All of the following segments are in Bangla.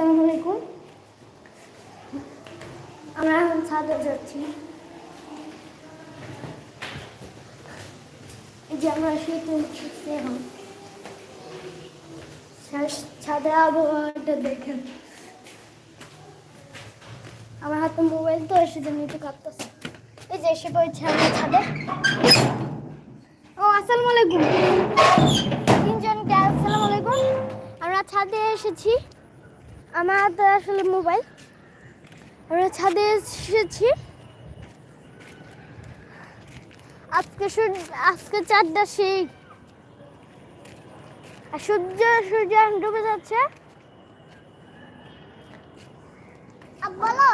আসসালামু আলাইকুম। আমরা এখন ছাদে যাচ্ছি। যে আমরা শীতে এখন। ছা- ছাদের আবহাওয়াটা দেখেন। আমার হাতে মোবাইল তো এসে জন্য একটু কাঁপতেছে এই যে এসে পড়েছে আমরা ছাদে। ও, আসসালামু আলাইকুম। তিনজনকে আসসালামু আলাইকুম। আমরা ছাদে এসেছি। আমার হাতে আসলে মোবাইল। আমরা ছাদে এসেছি। আজকে সূর্য আজকে চারটা সেই। আর সূর্য সূর্য ডুবে যাচ্ছে। বলো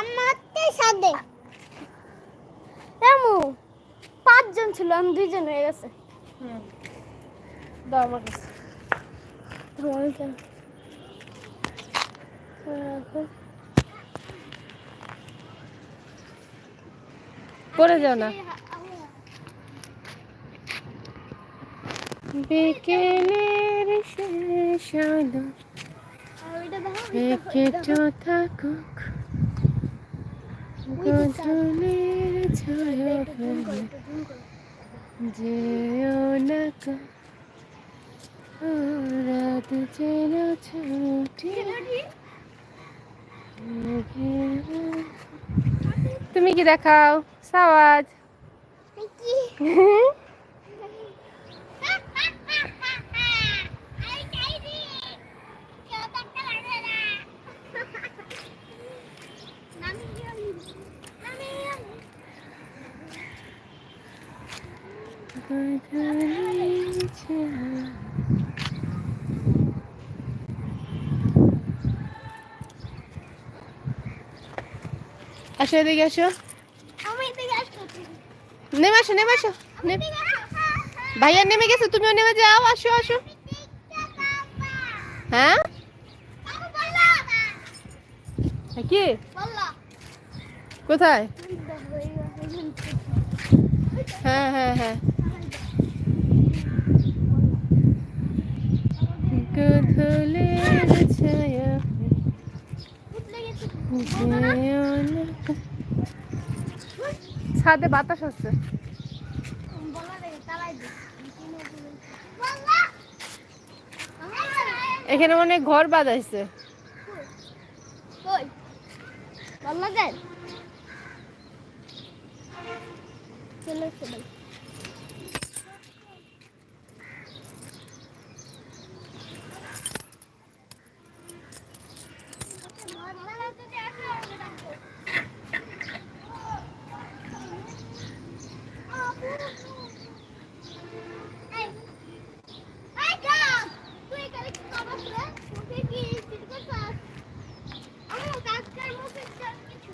আমার তো সাদে এমন পাঁচজন ছিল আমি দুইজন হয়ে গেছে। দাও আমার কাছে। পড়ে যাও না বিকেলের শেষ আলো। তো থাকুক গজলের ছায়া একটু ফেলে একটু। যেও না রাত যেন ছুটি তুমি কি দেখাও? সাওয়াজ। কি আই চাই রে কেউ টাকা লাগে না নামি নামি নামি আসো এদিকে আসো। নেমে আসো নেমে আসো। ভাইয়া নেমে গেছে তুমিও নেমে যাও আসো আসো। হ্যাঁ? বাবু কি? কোথায়? হ্যাঁ হ্যাঁ হ্যাঁ। গধূলির ছায়া উঠলে গেছে যেও না ছাদে বাতাস হচ্ছে এখানে হয় ঘর বাঁধাইছে। চলে চলে কিছু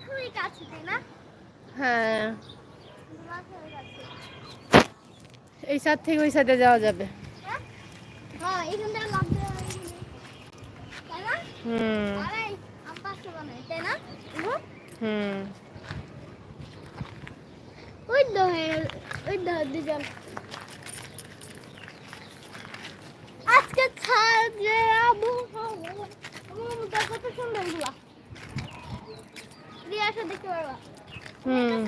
খুবই কাছে তাই না হ্যাঁ। এই ছাদ থেকে ওই সাইডে যাওয়া যাবে। হ্যাঁ হুম। হুম। ওই তো ওই তো দুজন আজকে ছাড়ে আবহাওয়াটা কত সুন্দরগুলা রিয়াসা দেখতে পারবা। হুম